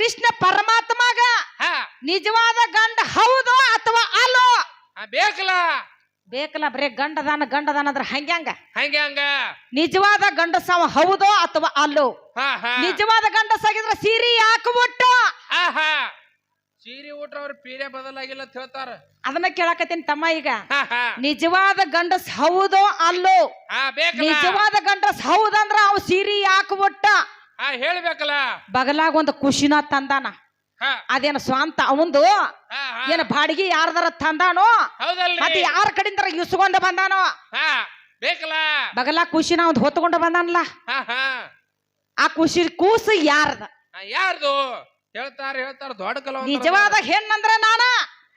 ಕೃಷ್ಣ ಪರಮಾತ್ಮಗ ಹಾ. ನಿಜವಾದ ಗಂಡ ಹೌದೋ ಅಥವಾ ಅಲ್ಲೋ ಆ, ಬೇಕಲ್ಲ. ಬೇಕಲ್ಲ ಬರೇ ಗಂಡದಾನ ಗಂಡದಾನ ಅಂದ್ರೆ ಹಂಗ್ಯಾಂಗ ಹಂಗೆ. ಹಂಗ ನಿಜವಾದ ಗಂಡಸವ ಹೌದೋ ಅಥವಾ ಅಲ್ಲೋ ಹಾ ಹಾ. ನಿಜವಾದ ಗಂಡಸಾಗಿದ್ರೆ ಸೀರೆ ಯಾಕೆ ಬಿಟ್ಟು ಹಾ ಹಾ. ಸೀರೆ ಊಟ ಅವ್ರ ಪೀರೆ ಬದಲಾಗಿಲ್ಲ ಅಂತ ಹೇಳ್ತಾರ. ಅದನ್ನ ಕೇಳಕತ್ತೀನಿ ತಮ್ಮ ಈಗ. ಹಾ ಹಾ. ನಿಜವಾದ ಗಂಡಸ್ ಹೌದೋ ಅಲ್ಲೋ ಹಾ ಬೇಕಲ್ಲ. ನಿಜವಾದ ಗಂಡಸ್ ಹೌದಂದ್ರ ಅವ್ ಸೀರೆ ಯಾಕೆ ಬಿಟ್ಟ ಹಾ ಹೇಳ್ಬೇಕಲ್ಲ? ಬಗಲಾಗ ಒಂದು ಖುಷಿನ ತಂದಾನ. ಅದೇನ ಅದೇನು ಸ್ವಂತ ಅವಂದು? ಹಾ ಹಾ. ಏನ ಬಾಡಿಗೆ ಯಾರ್ದಾರ ತಂದಾನೋ? ಮತ್ತೆ ಹೌದಲ್ರಿ ಯಾರ ಕಡೆಯಿಂದ ಇಸ್ಕೊಂಡ ಬಂದಾನೋ? ಹಾ ಬೇಕಲ್ಲ? ಬಗಲಾ ಖುಷಿನ ಒಂದ್ ಹೊತ್ಕೊಂಡು ಬಂದಾನಲ್ಲ? ಹಾ ಹಾ. ಆ ಖುಷಿ ಕೂಸು ಯಾರ್ದ? ಯಾರ್ದು? ಹೇಳ್ತಾರ ಹೇಳ್ತಾರ ದೊಡ್ಡ ಕಲ ನಿಜವಾದ ಹೆಣ್ಣಂದ್ರ ನಾನ?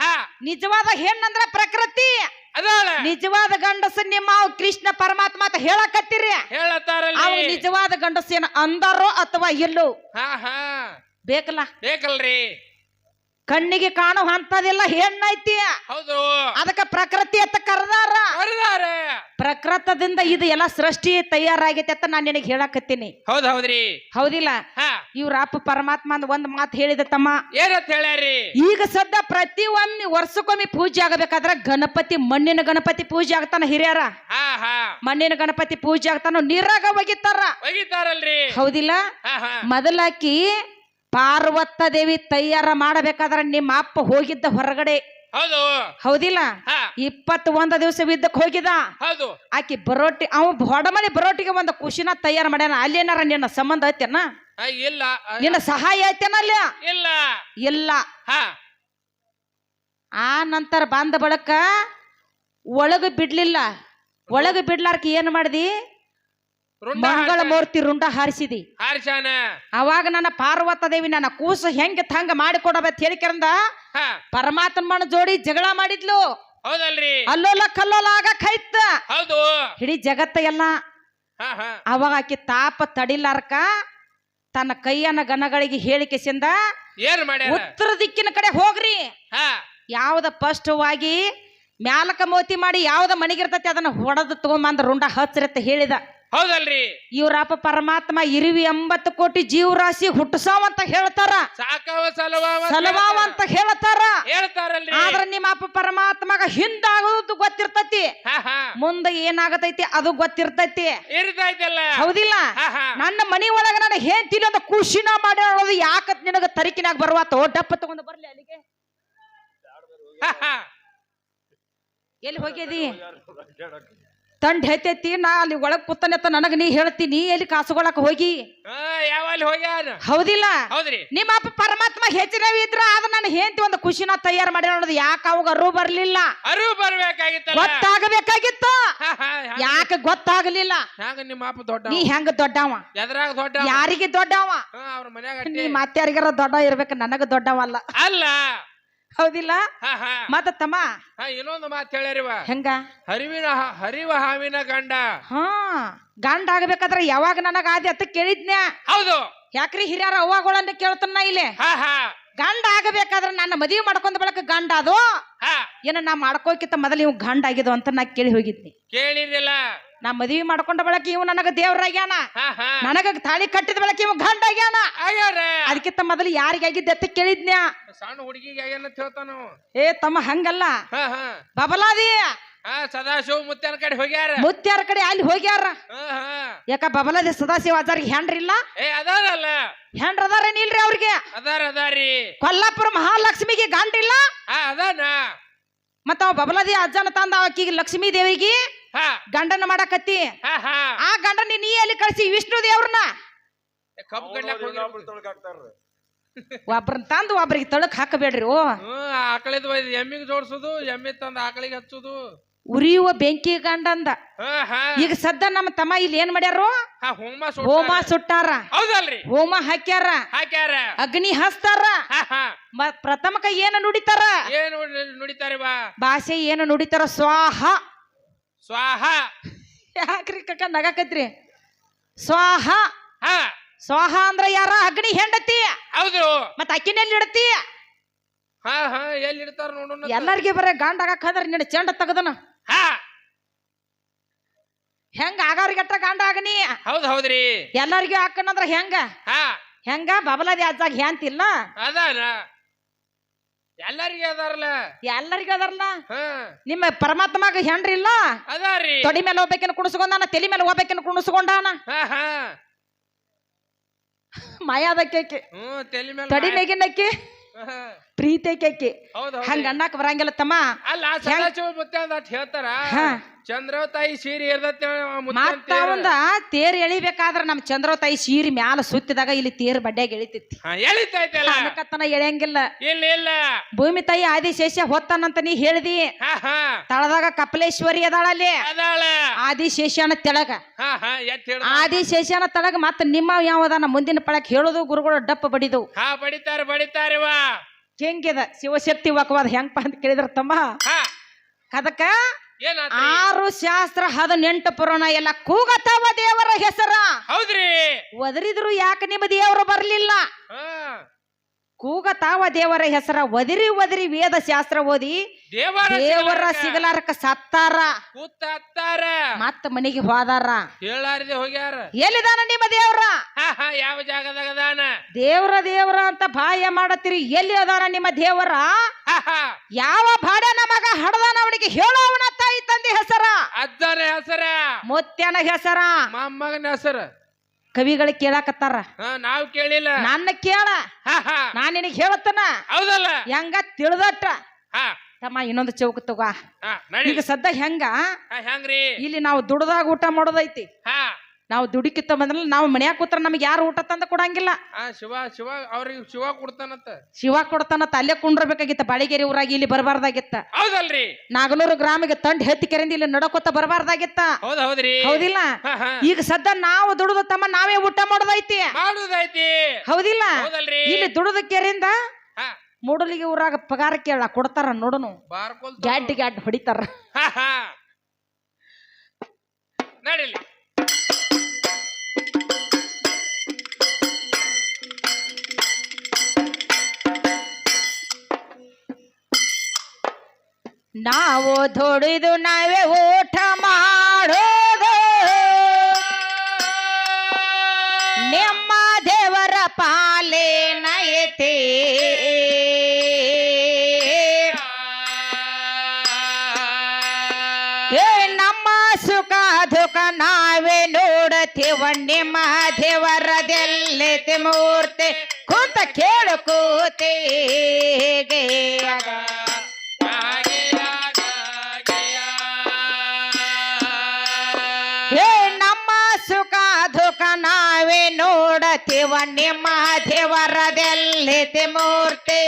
ಹಾ. ನಿಜವಾದ ಹೆಣ್ಣಂದ್ರ ಪ್ರಕೃತಿ. ಅದಾಳ ನಿಜವಾದ ಗಂಡಸ ನಿಮ್ಮ ಅವ್ ಕೃಷ್ಣ ಪರಮಾತ್ಮ ಅಂತ ಹೇಳಕತ್ತೀರಿ. ಅವ್ ಹೇಳತ್ತಾರಲ್ರಿ ನಿಜವಾದ ಗಂಡಸ ಏನ ಅಂದಾರೋ ಅಥವಾ ಇಲ್ಲೋ. ಹಾ ಹಾ. ಬೇಕಲ್ಲ. ಬೇಕಲ್ರಿ. ಕಣ್ಣಿಗೆ ಕಾಣೋ ಅಂತದೆಲ್ಲ ಹೆಣ್ಣೈತಿ. ಹೌದು. ಅದಕ್ಕ ಪ್ರಕೃತಿ ಅಂತ ಕರ್ದಾರ. ಪ್ರಕೃತದಿಂದ ಇದು ಎಲ್ಲ ಸೃಷ್ಟಿ ತಯಾರಾಗೈತೆ ಅಂತ ನಾನು ನಿನಗೆ ಹೇಳಕತ್ತೀನಿ. ಹೌದ್ ಹೌದ್ರಿ. ಹೌದಿಲ್ಲ? ಹಾ. ಇವ್ರ ಅಪ್ಪ ಪರಮಾತ್ಮ ಅಂದ್ ಒಂದ್ ಮಾತು ಹೇಳಿದ ತಮ್ಮ ಏನಂತ ಹೇಳ್ಯಾರಿ? ಈಗ ಸದ್ದ ಪ್ರತಿ ಒಮ್ಮೆ ವರ್ಷಕ್ಕೊಮ್ಮೆ ಪೂಜೆ ಆಗಬೇಕಾದ್ರೆ ಗಣಪತಿ ಮಣ್ಣಿನ ಗಣಪತಿ ಪೂಜೆ ಆಗ್ತಾನ ಹಿರಿಯರ? ಹಾ ಹಾ. ಮಣ್ಣಿನ ಗಣಪತಿ ಪೂಜೆ ಆಗ್ತಾನ ನೀರಾಗ ಒಗಿತಾರ. ಒಗಿತಾರಲ್ರಿ. ಹೌದಿಲ್ಲ? ಹಾ ಹಾ. ಮೊದಲಾಕಿ ಪಾರ್ವತ ದೇವಿ ತಯಾರ ಮಾಡಬೇಕಾದ್ರೆ ನಿಮ್ಮ ಅಪ್ಪ ಹೋಗಿದ್ದ ಹೊರಗಡೆ ಹೌದು. ಹೌದಿಲ್ಲ? ಇಪ್ಪತ್ ಇಪ್ಪತ್ತ ಒಂದ ದಿವಸ ಇದ್ದಕ್ ಹೋಗಿದ? ಹೌದು. ಆಕಿ ಬರೋಟಿ ಅವ ಹೊಡಮನೆ ಬರೋಟಿಗೆ ಒಂದು ಖುಷಿನ ತಯಾರ ಮಾಡ್ಯಾನ. ಏನಾರ ನಿನ್ನ ಸಂಬಂಧ ಐತೆನ? ಇಲ್ಲ. ನಿನ್ನ ಸಹಾಯ ಐತೆನ ಅಲ್ಲ? ಇಲ್ಲ. ಇಲ್ಲ. ಆ ನಂತರ ಬಂದ ಬಳಕ ಒಳಗ ಬಿಡ್ಲಿಲ್ಲ. ಒಳಗ ಬಿಡ್ಲಾರ್ಕ ಏನ್ ಮಾಡ್ದಿ? ಮಂಗಳ ಮೂರ್ತಿ ರುಂಡ ಹಾರಿಸಿದಿ. ಹಾರಿಸಾನ ಅವಾಗ ನನ್ನ ಪಾರ್ವತ ದೇವಿ ನನ್ನ ಕೂಸು ಹೆಂಗ ತಂಗ ಮಾಡಿಕೊಡಬೇಕ ಹೇಳಿಕರಂದ ಪರಮಾತ್ಮನ ಜೋಡಿ ಜಗಳ ಮಾಡಿದ್ಲು. ಹೌದಲ್ರಿ. ಅಲ್ಲೋಲ ಕಲ್ಲೋಲ ಆಗಕ್ ಐತ ಹೌದು. ಇಡೀ ಜಗತ್ತ ಎಲ್ಲ. ಅವಾಗ ಆಕಿ ತಾಪ ತಡಿಲಾರ್ಕ ತನ್ನ ಕೈಯನ್ನ ಗಣಗಳಿಗೆ ಹೇಳಿಕೆಸಿಂದ ಏನ್ ಮಾಡ್ಯಾರ? ಉತ್ತರ ದಿಕ್ಕಿನ ಕಡೆ ಹೋಗ್ರಿ. ಯಾವ್ದ ಸ್ಪಷ್ಟವಾಗಿ ಮ್ಯಾಲಕ ಮೋತಿ ಮಾಡಿ ಯಾವ್ದ ಮನೆಗಿರ್ತತಿ ಅದನ್ನ ಹೊಡೆದು ತಗೊಂಬಂದ ರುಂಡ ಹಚ್ಚಿರತ್ತೆ ಹೇಳಿದ. ಹೌದಲ್ರಿ. ಇವ್ರಪ್ಪ ಪರಮಾತ್ಮ ಇರುವಿ ಎಂಬತ್ತು ಕೋಟಿ ಜೀವರಾಶಿ ಹುಟ್ಟಸಾವಂತ ಹೇಳ್ತಾರ. ಸಾಕವ ಸಲವಾವ ಸಲವಾವ ಅಂತ ಹೇಳ್ತಾರ. ಹೇಳ್ತಾರಲ್ರಿ. ಆದ್ರ ನಿಮ್ಮ ಅಪ್ಪ ಪರಮಾತ್ಮಗ ಹಿಂದಾಗೋದು ಗೊತ್ತಿರ್ತತಿ. ಮುಂದ ಏನಾಗತೈತಿ ಅದು ಗೊತ್ತಿರ್ತೈತಿ. ಇರ್ತೈತಲ್ಲ. ಹೌದಿಲ್ಲ? ನನ್ನ ಮನಿ ಒಳಗ ನಾನು ಹೇಳ್ತೀನಿ ಅಂತ ಖುಷಿನ ಮಾಡಿ ಅನ್ನೋದು ಯಾಕತ್ ನಿನಗ ತರಿಕಿನಾಗ ಬರುವ ಡಪ್ಪ ತಗೊಂಡು ಬರ್ಲಿ ಅಲ್ಲಿಗೆ. ಎಲ್ಲಿ ಹೋಗ್ಯದಿ ತಂಡ ಹೇಳ್ತೈತಿ ನಾ ಅಲ್ಲಿ ಒಳಗ್ ಅಂತ ನನಗ ನೀ ಹೇಳ್ತೀನಿ ಎಲ್ಲಿ ಕಾಸುಗೊಳಕ್ ಹೋಗಿ? ಯಾವಲ್ಲಿ ಹೌದಿಲ್ಲ? ಹೌದ್ರಿ. ನಿಮ್ಮ ಅಪ್ಪ ಪರಮಾತ್ಮ ಹೆಚ್ಚಿನವಿ ಇದ್ರ ಅದ ನಾನು ಹೆಂಡತಿ ಒಂದು ಖುಷಿನ ತಯಾರು ಮಾಡಿ ನೋಡೋದು ಯಾಕ ಅವಾಗ ಅರು ಬರ್ಲಿಲ್ಲ? ಅರು ಬರ್ಬೇಕಾಗಿತ್ತಲ್ಲ? ಗೊತ್ತಾಗಬೇಕಾಗಿತ್ತು? ಯಾಕೆ ಗೊತ್ತಾಗಲಿಲ್ಲ? ಹ್ಯಾಂಗ ನಿಮ್ಮ ಅಪ್ಪ ದೊಡ್ಡ ನೀ ಹೆಂಗ ದೊಡ್ಡವ? ಎದ್ರಾಗ ದೊಡ್ಡ ಯಾರಿಗೆ ದೊಡ್ಡವ? ಅವ್ರ ಮನ್ಯಾಗ ನೀ ದೊಡ್ಡ ಇರ್ಬೇಕು ನನಗ ದೊಡ್ಡವಲ್ಲ. ಅಲ್ಲ. ಹೌದಿಲ್ಲ? ಮತ್ತ ತಮ್ಮ. ಇನ್ನೊಂದು ಮಾತು ಹೇಳ್ಯಾರಿವ ಹೆಂಗ? ಹರಿವಿನ ಹರಿವ ಹಾವಿನ ಗಂಡ. ಹಾ ಗಂಡ ಆಗ್ಬೇಕಾದ್ರೆ ಯಾವಾಗ ನನಗ ಆದಿ ಅತ್ತ ಕೇಳಿದ್ನ ಹೌದು. ಯಾಕ್ರಿ ಹಿರಿಯರ ಅವ್ವಗಳನ್ನ ಕೇಳ್ತನ ಇಲ್ಲಿ? ಹಾ ಹಾ. ಗಂಡ ಆಗಬೇಕಾದ್ರೆ ನನ್ನ ಮದುವೆ ಮಾಡ್ಕೊಂಡ ಬಳಕ ಗಂಡ ಅದು? ಹಾ. ಏನ ನಾ ಮಾಡ್ಕೋಕಿತ್ತ ಮೊದಲು ಇವ್ ಗಂಡ ಆಗಿದ್ದು ಅಂತ ನಾ ಕೇಳಿ ಹೋಗಿದ್ನಿ. ಕೇಳಿರಿಲ್ಲ ನಾ ಮದ್ವಿ ಮಾಡ್ಕೊಂಡ ಬಳಕ ಇವ್ ನನಗ ದೇವ್ರಾಗ್ಯಾನ ನನಗ ತಾಳಿ ಕಟ್ಟಿದ ಬಳಕ ಇವ್ ಗಂಡ ಆಗ್ಯಾನ. ಅದಕ್ಕಿಂತ ಮೊದಲು ಯಾರಿಗಾಗಿದ್ದೆ ಅಂತ ಕೇಳಿದ್ನ್ಯಾ? ಸಣ್ಣ ಹುಡುಗಿಗೆ ಅಂತ ಹೇಳ್ತಾನ ಏ ತಮ್ಮ ಹಂಗಲ್ಲ. ಬಬಲಾದಿ. ಸದಾಶಿವ ಮುತ್ಯಾರ ಕಡೆ ಹೋಗ್ಯಾರ. ಮುತ್ಯಾರ ಕಡೆ ಅಲ್ಲಿ ಹೋಗ್ಯಾರ. ಯಾಕ ಬಬಲಾದಿ ಸದಾಶಿವ ಆಚಾರ್ಯ ಹೆಂಡ್ರಿಲ್ಲ ಏ ಅದಾರಲ್ಲ. ಹೆಂಡ್ರ ಅದಾರೇನ್ ಇಲ್ರಿ ಅವ್ರಿಗೆ? ಅದಾರ ಅದಾರಿ. ಕೊಲ್ಲಾಪುರ ಮಹಾಲಕ್ಷ್ಮಿಗೆ ಗಂಡ ಇಲ್ಲ? ಅದಾನ. ಮತ್ತ ಅವ ಬಬಲಾದಿ ಅಜ್ಜನ ತಂದ ಆಕಿಗೆ ಲಕ್ಷ್ಮೀ ದೇವಿಗೆ ಗಂಡನ ಮಾಡಕತ್ತಿ. ಹಾ ಹಾ. ಆ ಗಂಡನ ನೀ ಎಲ್ಲಿ ಕಳ್ಸಿ? ವಿಷ್ಣು ದೇವ್ರನ್ನ? ಕಬ್ಬು ಕಡ್ಲಾಕ್ ಹೋಗಿರ್ಬೇಕು. ಒಬ್ರನ್ನ ತಂದು ಒಬ್ರಿಗೆ ತಳಕ್ ಹಾಕಬೇಡ್ರಿ ಓ. ಆಕಳಿದ ಎಮ್ಮಿಗೆ ಜೋಡ್ಸುದು ಎಮ್ಮಿ ತಂದು ಆಕಳಿಗೆ ಹಚ್ಚುದು. ಉರಿಯುವ ಬೆಂಕಿ ಗಂಡಂದ. ಹಾ ಹಾ. ಈಗ ಸದ್ದ ನಮ್ಮ ತಮ್ಮ ಇಲ್ಲಿ ಏನ್ ಮಾಡ್ಯಾರು? ಹಾ ಹೋಮ ಹೋಮ ಸುಟ್ಟಾರ. ಹೋಮ ಹಾಕ್ಯಾರ. ಹಾಕ್ಯಾರ. ಅಗ್ನಿ ಹಸ್ತಾರ. ಹಾ ಹಾ. ಮ- ಪ್ರಥಮಕ ಏನು ನುಡಿತಾರ? ಏನ್ ನುಡಿತಾರೆ ಬಾ. ಭಾಷೆ ಏನು ನುಡಿತಾರ? ಸ್ವಾಹ. ಸ್ವಾಹ. ಯಾಕ್ರಿ ಕಕ್ಕ ನಗಾಕತ್ರಿ? ಸ್ವಾಹ. ಹ. ಸ್ವಾಹ ಅಂದ್ರ ಯಾರ? ಅಗ್ನಿ ಹೆಂಡತಿ. ಹೌದು. ಮತ್ತೆ ಅಕ್ಕಿನೆಲ್ಲಿ ಇಡತಿ? ಹಾ ಹಾ ಎಲ್ಲಿ ಇಡ್ತಾರ ನೋಡೋಣ ಎಲ್ಲರಿಗೆ ಬರೇ ಗಂಡ ಆಗಾಕ ಹದ್ರ ನಿನ್ನ ಚೆಂಡ ತಗದನ. ಹಾ. ಹೆಂಗ ಆಗಾರಿಗಟ್ಟ ಗಂಡ ಆಗನಿ ಹೌದು ಹೌದ್ರಿ. ಎಲ್ಲರಿಗೂ ಹಾಕನಂದ್ರ ಹೆಂಗ? ಹಾ. ಹೆಂಗ? ಬಬಲದಿ ಅಜ್ಜಾಗ ಹ್ಯಾಂತಿಲ್ಲ ಅದಾನ. ಎಲ್ಲರಿಗೆ ಅದಾರಲ್ಲ? ಎಲ್ಲರಿಗೂ ಅದರಲ್ಲ? ಹಾ. ನಿಮ್ಮ ಪರಮಾತ್ಮಗ ಹೆಂಡ್ರಿ ಇಲ್ಲ? ಅದಾರಿ ತೊಡಿ ಮೇಲೆ ಹೋಗ್ಬೇಕೇನು ಕುಣಿಸ್ಕೊಂಡಾನ ತಲೆ ಮೇಲೆ ಹೋಗ್ಬೇಕೇನು ಕುಣಿಸ್ಕೊಂಡಾನ ಹಾ ಹಾ. ಮಾಯಾದಕ್ಕೆ ಹ್ಮ್ ತಲೆ ಮೇಲೆ ತಡಿ ಮೇಗಿನಕ್ಕೆ ಪ್ರೀತಿಕೆ ಹೌದು ಹಂಗ ಅನ್ನಕ್ ಬರಂಗಿಲ್ಲ ತಮ್ಮ. ಅಲ್ಲ ಸದಾಶಿವ ಮುತ್ತೆ ಅಂತ ಹೇಳ್ತಾರ. ಹಾ. ಚಂದ್ರವ ತಾಯಿ ಸೀರೆ ಇರ್ತೈತಿ ಮತ್ತ ಅವಂದ ತೇರ್ ಎಳಿಬೇಕಾದ್ರ ನಮ್ ಚಂದ್ರ ತಾಯಿ ಸೀರಿ ಮ್ಯಾಲ ಸುತ್ತಿದಾಗ ಇಲ್ಲಿ ತೇರ್ ಬಡ್ಡ್ಯಾಗ ಎಳಿತೈತಿ. ಎಳಿತೈತಲ್ಲ? ಎಳೆಯಂಗಿಲ್ಲ. ಇಲ್ಲ ಇಲ್ಲ. ಭೂಮಿ ತಾಯಿ ಆದಿಶೇಷ ಹೊತ್ತನಂತ ನೀ ಹೇಳ್ದಿ. ತಳದಾಗ ಕಪಲೇಶ್ವರಿ ಅದಾಳಲ್ಲಿ ಅದಾಳ. ಆದಿಶೇಷನ ತೆಳಗ. ಆದಿಶೇಷನ ತಳಗ ಮತ್ತ ನಿಮ್ಮ ಯಾವದಾನ ಮುಂದಿನ ಪಳಕ್ ಹೇಳುದು ಗುರುಗಳು ಡಪ್ಪ ಬಡಿದು. ಹಾ ಬಡಿತಾರ ಬಡಿತಾರವಾ ಹೆಂಗಿದ ಶಿವಶಕ್ತಿ ವಾಕವಾದ ಹೆಂಗಪ್ಪ ಅಂತ ಕೇಳಿದ್ರ ತಮ್ಮ? ಅದಕ್ಕ ಆರು ಶಾಸ್ತ್ರ ಹದಿನೆಂಟು ಪುರಾಣ ಎಲ್ಲ ಕೂಗತಾವ ದೇವರ ಹೆಸರ. ಹೌದ್ರಿ. ಒದರಿದ್ರು ಯಾಕೆ ನಿಮ್ಮ ದೇವರು ಬರ್ಲಿಲ್ಲ? ಕೂಗತಾವ ದೇವರ ಹೆಸರ. ಒದರಿ ಒದರಿ ವೇದ ಶಾಸ್ತ್ರ ಓದಿ ದೇವರ ದೇವರ ಸಿಗಲಾರಕ ಸತ್ತಾರ. ಮತ್ತ ಮನೆಗೆ ಹೋದಾರ. ಹೇಳಾರದೆ ಹೋಗ್ಯಾರ. ಎಲ್ಲಿದಾನ ನಿಮ್ಮ ದೇವ್ರ? ಯಾವ ಜಾಗದಾಗ ಅದಾನ? ದೇವ್ರ ದೇವ್ರ ಅಂತ ಬಾಯ ಮಾಡತ್ತೀರಿ. ಎಲ್ಲಿ ಅದಾನ ನಿಮ್ಮ ದೇವರ? ಯಾವ ಬಾಡ ನಮಗ ಹಡದಾನ ಅವನಿಗೆ ಹೇಳೋವನ ತಾಯಿ ತಂದೆ ಹೆಸರ ಅಜ್ಜನ ಹೆಸರ ಮುತ್ಯನ ಹೆಸರ? ಮೊಮ್ಮಗನ ಹೆಸರ. ಕವಿಗಳು ಕೇಳಾಕತ್ತಾರ. ನಾವು ಕೇಳಿಲ್ಲ. ನನ್ನ ಕೇಳ. ಹಾ ಹಾ. ನಾನ್ ನಿನಗೆ ಹೇಳತ್ತನ ಹೌದಲ್ಲ? ಹೆಂಗ ತಿಳಿದಟ್ಟ? ಹಾ. ತಮ್ಮ ಇನ್ನೊಂದು ಚೌಕ ತಗೋ. ಈಗ ಸದ್ದ ಹೆಂಗ? ಹೆಂಗ್ರಿ? ಇಲ್ಲಿ ನಾವು ದುಡ್ದಾಗ ಊಟ ಮಾಡೋದೈತಿ. ಹಾ. ನಾವು ದುಡಿಕಿತ್ತ ಬಂದ್ರಲ್ಲ ನಾವು ಮನ್ಯಾಗ ಕೂತ್ರ ನಮ್ಗೆ ಯಾರು ಊಟ ತಂದ ಕೊಡಂಗಿಲ್ಲ. ಆ ಶಿವ ಶಿವ ಅವ್ರಿಗೆ ಶಿವ ಕೊಡ್ತಾನತ್ತ ಶಿವ ಕೊಡ್ತಾನತ್ತ ಅಲ್ಲೇ ಕುಂಡ್ರಬೇಕಾಗಿತ್ತ ಬಾಳಿಗೆರೆ ಊರಾಗಿ ಇಲ್ಲಿ ಬರಬಾರ್ದಾಗಿತ್ತ. ಹೌದಲ್ರಿ. ನಾಗನೂರು ಗ್ರಾಮಿಗೆ ತಂಡ ಹೆತ್ತಿ ಕೆರೆಂದ ಇಲ್ಲಿ ನಡಕೋತ ಬರಬಾರ್ದಾಗಿತ್ತ. ಹೌದ್ ಹೌದ್ರಿ. ಹೌದಿಲ್ಲ? ಹಾ ಹಾ. ಈಗ ಸದ್ದ ನಾವು ದುಡಿದ ತಮ್ಮ ನಾವೇ ಊಟ ಮಾಡೋದೈತಿ. ಮಾಡುದೈತಿ. ಹೌದಿಲ್ಲ? ಹೌದಲ್ರಿ. ಇಲ್ಲಿ ದುಡಿದ ಕೆರೆಯಿಂದ ಹಾ. ಮೂಡಲಿಗೆ ಊರಾಗ ಪಗಾರ ಕೇಳ ಕೊಡ್ತಾರ ನೋಡನು. ಬಾರ್ಕೊಲ್ ಗ್ಯಾಡ್ ಗ್ಯಾಡ್ ಹೊಡಿತಾರ. ಹಾ ಹಾ. ನಡಿಲಿ. ನಾವು ದುಡಿದು ನಾವೇ ಊಟ ಮಾಡೋದು. ನಿಮ್ಮ ದೇವರ ಪಾಲೆ ಐತಿ ನಮ್ಮ ಸುಖ ದುಃಖ ನಾವೇ ನೋಡತೀವ ನಿಮ್ಮ ದೇವರದೆಲ್ಲೈತಿ ಮೂರ್ತಿ. ಕೂತ ಕೇಳು ಕೂತಿ ನೋಡತೀವ ನಿಮ್ಮ ದೇವರದೆಲ್ಲೈತಿ ಮೂರ್ತಿ?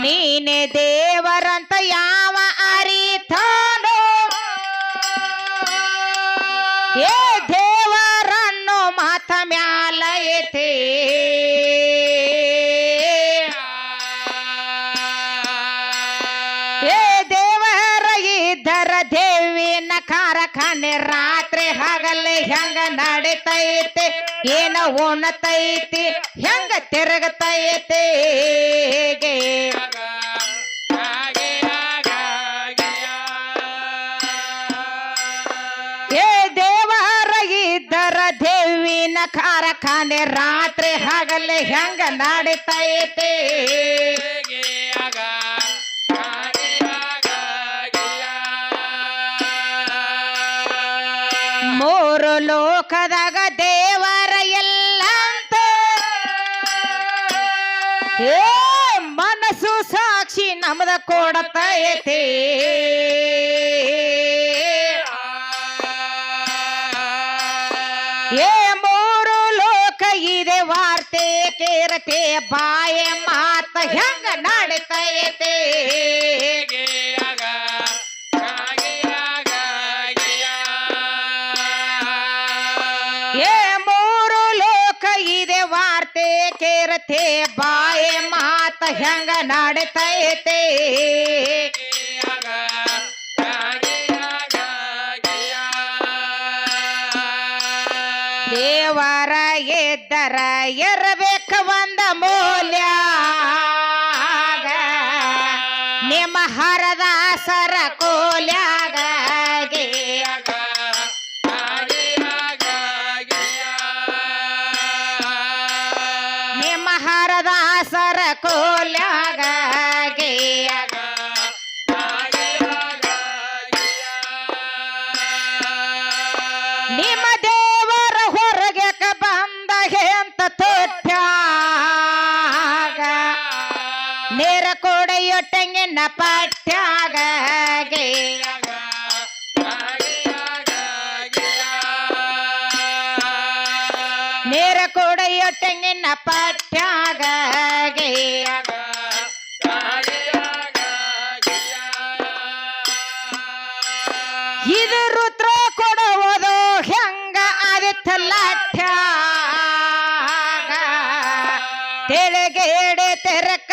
ನೀನೆ ದೇವರಂತ ಏನ ಉಣತೈತಿ, ಹೆಂಗ ತಿರುಗತೈತಿ ಏ ದೇವರ ಇದ್ದರ ದೇವಿನ ಕಾರ್ಖಾನೆ ರಾತ್ರಿ ಹಗಲೆ ಹೆಂಗ ನಡಿತೈತಿ? ಮೂರು ಲೋಕದಾಗ ದೇವರ ಏ, ಮನಸ್ಸು ಸಾಕ್ಷಿ ನಮ್ದ ಕೊಡತೈತೆ. ಏ, ಮೂರು ಲೋಕ ಇದೆ ವಾರ್ತೆ ಕೇರತೆ, ಬಾಯ ಮಾತ ಹೆಂಗ ನಡಿತೈತಿ? ಕೇರತೆ ಬಾಯ ಮಾತ ಹೆಂಗ ನಡಿತೈತಿ? ಕೋಲ್ಯಾಗ, ಗೇಯಾಗ. ನಿಮ್ಮ ದೇವರ ಹೊರಗೆ ಬಂದ ಹೆಂತ ತೊಟ್ಯಾಗ. ನೇರ ಕೊಡೆಯ ತೆಂಗಿನ ಪಟ್ಯಾಗ ನೇರ ಕೊಡೆಯ ಪಟ್ಯಾಗ. ಅದಿತ್ತಲ್ಲಠ್ಯಾಗ ತೆಳಗೇಡೆ ತೆರಕ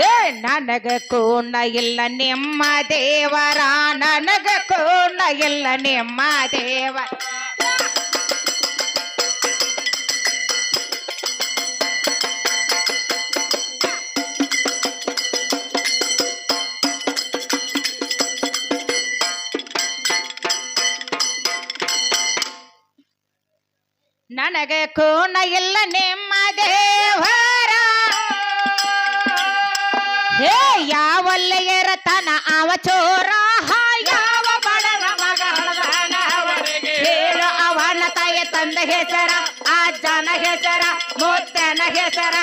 ಏ ನನಗ ಕೋಣ ಇಲ್ಲ ನಿಮ್ಮ ದೇವರ ನನಗ ಕೋಣ ಇಲ್ಲ ನಿಮ್ಮ ದೇವ ನನಗ ಕೋಣ ಇಲ್ಲ ನಿಮ್ಮ ದೇವರ ಹೇ ಯಾವಲ್ಲ ತನ ಅವ ಚೋರ ಯಾವ ಬಡವ ಮಗ. ಹೇಳು ಅವನ ತಾಯಿ ತಂದ ಹೆಸರ ಅಜ್ಜನ ಹೆಸರ, ಮುತ್ತನ ಹೆಸರ